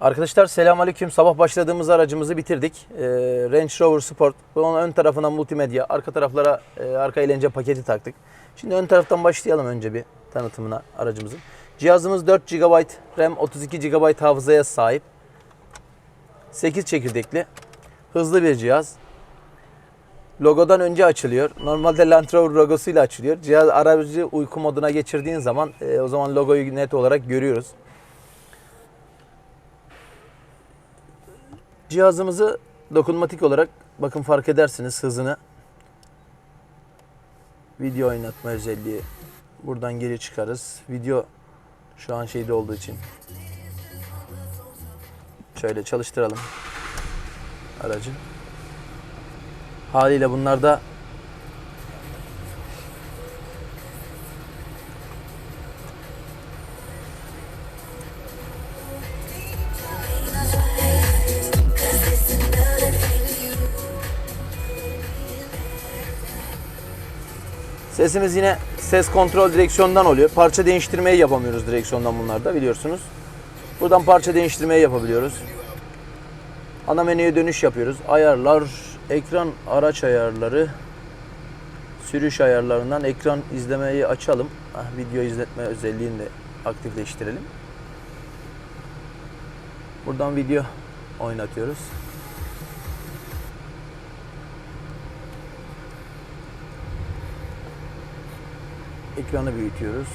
Arkadaşlar selamünaleyküm. Sabah başladığımız aracımızı bitirdik. Ee, Range Rover Sport. Bunun ön tarafına multimedya, arka taraflara e, arka eğlence paketi taktık. Şimdi ön taraftan başlayalım önce bir tanıtımına aracımızın. Cihazımız 4 GB RAM, 32 GB hafızaya sahip. 8 çekirdekli. Hızlı bir cihaz. Logodan önce açılıyor. Normalde Land Rover logosuyla açılıyor. Cihaz aracı uyku moduna geçirdiğin zaman e, o zaman logoyu net olarak görüyoruz. Cihazımızı dokunmatik olarak bakın fark edersiniz hızını. Video oynatma özelliği. Buradan geri çıkarız. Video şu an şeyde olduğu için. Şöyle çalıştıralım aracı. Haliyle bunlarda Sesimiz yine ses kontrol direksiyondan oluyor. Parça değiştirmeyi yapamıyoruz direksiyondan bunlarda biliyorsunuz. Buradan parça değiştirmeyi yapabiliyoruz. Ana menüye dönüş yapıyoruz. Ayarlar, ekran araç ayarları, sürüş ayarlarından ekran izlemeyi açalım. Ah, video izletme özelliğini de aktifleştirelim. Buradan video oynatıyoruz. Ekranı büyütüyoruz.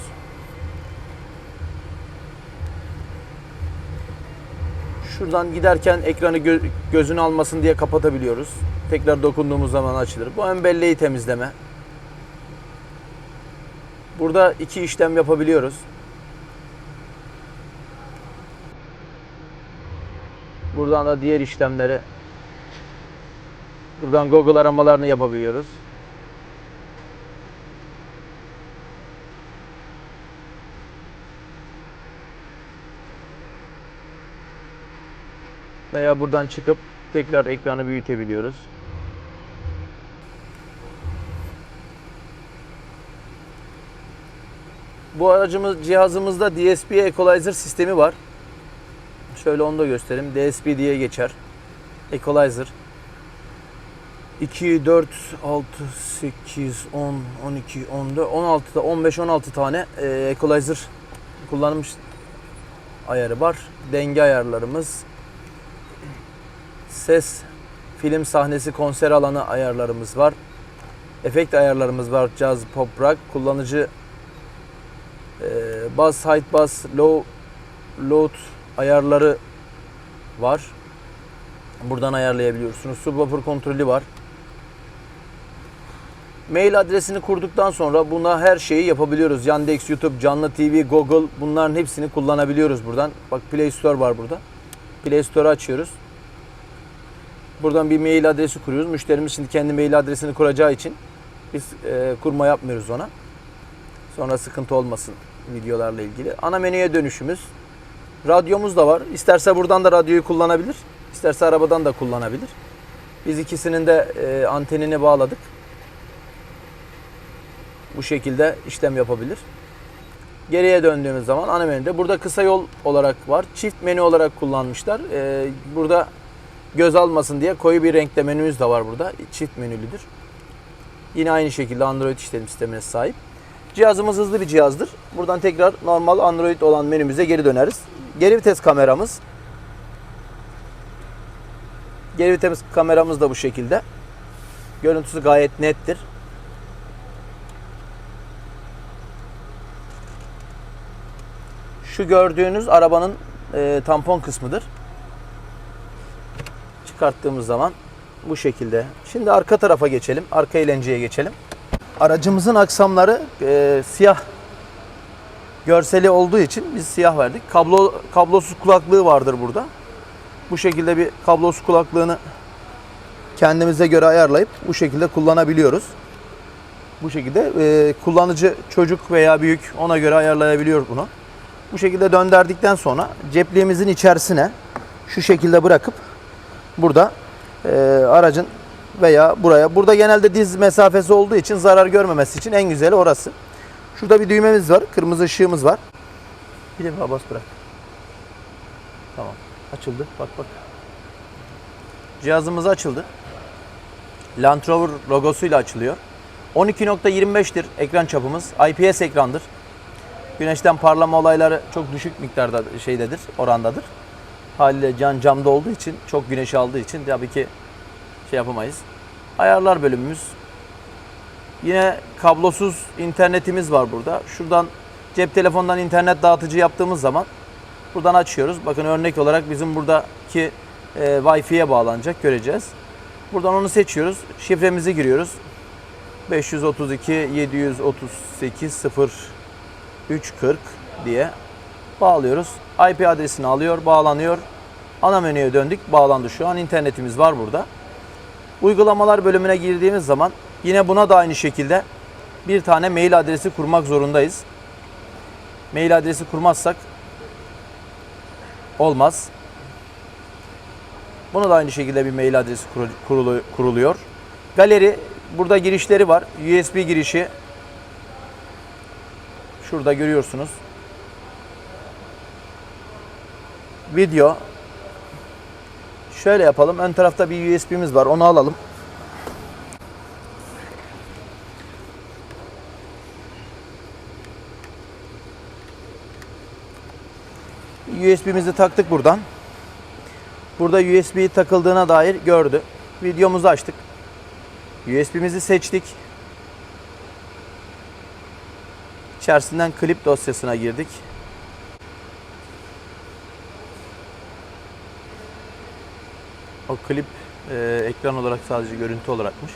Şuradan giderken ekranı gö- gözün almasın diye kapatabiliyoruz. Tekrar dokunduğumuz zaman açılır. Bu ön belleği temizleme. Burada iki işlem yapabiliyoruz. Buradan da diğer işlemleri buradan Google aramalarını yapabiliyoruz. Veya buradan çıkıp tekrar ekranı büyütebiliyoruz. Bu aracımız cihazımızda DSP Equalizer sistemi var. Şöyle onu da göstereyim. DSP diye geçer. Equalizer. 2, 4, 6, 8, 10, 12, 14, 16 da 15, 16 tane e, Equalizer kullanılmış ayarı var. Denge ayarlarımız, ses, film sahnesi, konser alanı ayarlarımız var. Efekt ayarlarımız var. Jazz, pop, rock. Kullanıcı e, bass, high bass, low, load ayarları var. Buradan ayarlayabiliyorsunuz. Subwoofer kontrolü var. Mail adresini kurduktan sonra buna her şeyi yapabiliyoruz. Yandex, YouTube, Canlı TV, Google bunların hepsini kullanabiliyoruz buradan. Bak Play Store var burada. Play Store'u açıyoruz. Buradan bir mail adresi kuruyoruz. Müşterimiz şimdi kendi mail adresini kuracağı için biz e, kurma yapmıyoruz ona. Sonra sıkıntı olmasın videolarla ilgili. Ana menüye dönüşümüz. Radyomuz da var. İsterse buradan da radyoyu kullanabilir. isterse arabadan da kullanabilir. Biz ikisinin de e, antenini bağladık. Bu şekilde işlem yapabilir. Geriye döndüğümüz zaman ana menüde burada kısa yol olarak var. Çift menü olarak kullanmışlar. E, burada göz almasın diye koyu bir renkte menümüz de var burada. Çift menülüdür. Yine aynı şekilde Android işletim sistemine sahip. Cihazımız hızlı bir cihazdır. Buradan tekrar normal Android olan menümüze geri döneriz. Geri vites kameramız. Geri vites kameramız da bu şekilde. Görüntüsü gayet nettir. Şu gördüğünüz arabanın e, tampon kısmıdır. Çıkarttığımız zaman bu şekilde. Şimdi arka tarafa geçelim. Arka eğlenceye geçelim. Aracımızın aksamları e, siyah görseli olduğu için biz siyah verdik. Kablo kablosuz kulaklığı vardır burada. Bu şekilde bir kablosuz kulaklığını kendimize göre ayarlayıp bu şekilde kullanabiliyoruz. Bu şekilde e, kullanıcı çocuk veya büyük ona göre ayarlayabiliyor bunu. Bu şekilde döndürdükten sonra cepliğimizin içerisine şu şekilde bırakıp burada e, aracın veya buraya. Burada genelde diz mesafesi olduğu için zarar görmemesi için en güzeli orası. Şurada bir düğmemiz var. Kırmızı ışığımız var. Bir defa bas bırak. Tamam. Açıldı. Bak bak. Cihazımız açıldı. Land Rover logosuyla açılıyor. 12.25'tir ekran çapımız. IPS ekrandır. Güneşten parlama olayları çok düşük miktarda şeydedir, orandadır. Haliyle can camda olduğu için, çok güneş aldığı için tabii ki şey yapamayız. Ayarlar bölümümüz. Yine kablosuz internetimiz var burada. Şuradan cep telefonundan internet dağıtıcı yaptığımız zaman buradan açıyoruz. Bakın örnek olarak bizim buradaki e, Wi-Fi'ye bağlanacak göreceğiz. Buradan onu seçiyoruz. Şifremizi giriyoruz. 532 738 0 340 diye bağlıyoruz. IP adresini alıyor, bağlanıyor. Ana menüye döndük, bağlandı şu an. internetimiz var burada. Uygulamalar bölümüne girdiğimiz zaman yine buna da aynı şekilde bir tane mail adresi kurmak zorundayız. Mail adresi kurmazsak olmaz. Bunu da aynı şekilde bir mail adresi kurul- kurulu- kuruluyor. Galeri burada girişleri var. USB girişi şurada görüyorsunuz. Video Şöyle yapalım. Ön tarafta bir USB'miz var. Onu alalım. USB'mizi taktık buradan. Burada USB takıldığına dair gördü. Videomuzu açtık. USB'mizi seçtik. İçerisinden klip dosyasına girdik. O klip e, ekran olarak sadece görüntü olarakmış.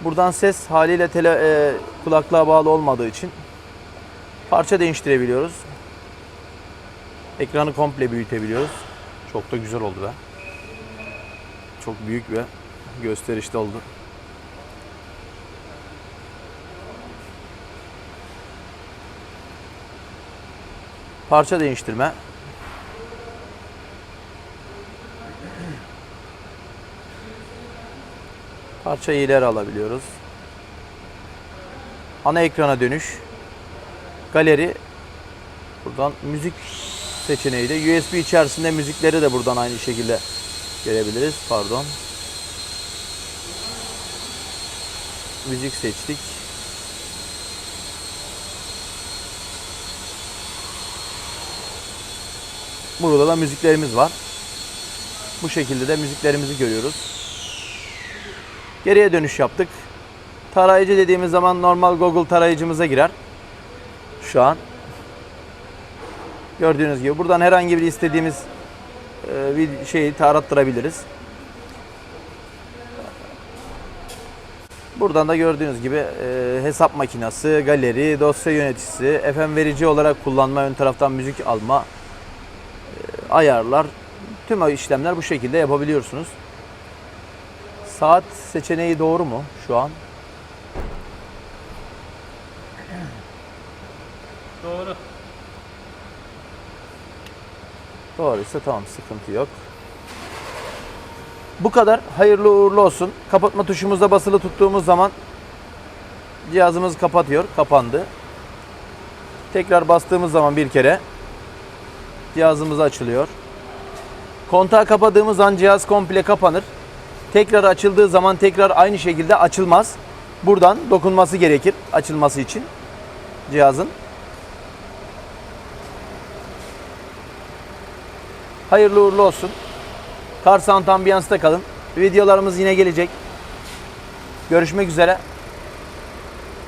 Buradan ses haliyle tele, e, kulaklığa bağlı olmadığı için parça değiştirebiliyoruz. Ekranı komple büyütebiliyoruz. Çok da güzel oldu be. Çok büyük ve gösterişli oldu. Parça değiştirme. Parçayı ileri alabiliyoruz. Ana ekrana dönüş. Galeri. Buradan müzik seçeneği de USB içerisinde müzikleri de buradan aynı şekilde görebiliriz. Pardon. Müzik seçtik. Burada da müziklerimiz var. Bu şekilde de müziklerimizi görüyoruz. Geriye dönüş yaptık. Tarayıcı dediğimiz zaman normal Google tarayıcımıza girer. Şu an. Gördüğünüz gibi buradan herhangi bir istediğimiz e, bir şeyi tarattırabiliriz. Buradan da gördüğünüz gibi e, hesap makinesi, galeri, dosya yöneticisi, FM verici olarak kullanma, ön taraftan müzik alma, e, ayarlar, tüm işlemler bu şekilde yapabiliyorsunuz. Saat seçeneği doğru mu şu an? Doğru. Doğruysa tamam sıkıntı yok. Bu kadar. Hayırlı uğurlu olsun. Kapatma tuşumuza basılı tuttuğumuz zaman cihazımız kapatıyor. Kapandı. Tekrar bastığımız zaman bir kere cihazımız açılıyor. Kontağı kapadığımız an cihaz komple kapanır. Tekrar açıldığı zaman tekrar aynı şekilde açılmaz. Buradan dokunması gerekir açılması için cihazın. Hayırlı uğurlu olsun. Car Sound Ambiyance'da kalın. Videolarımız yine gelecek. Görüşmek üzere.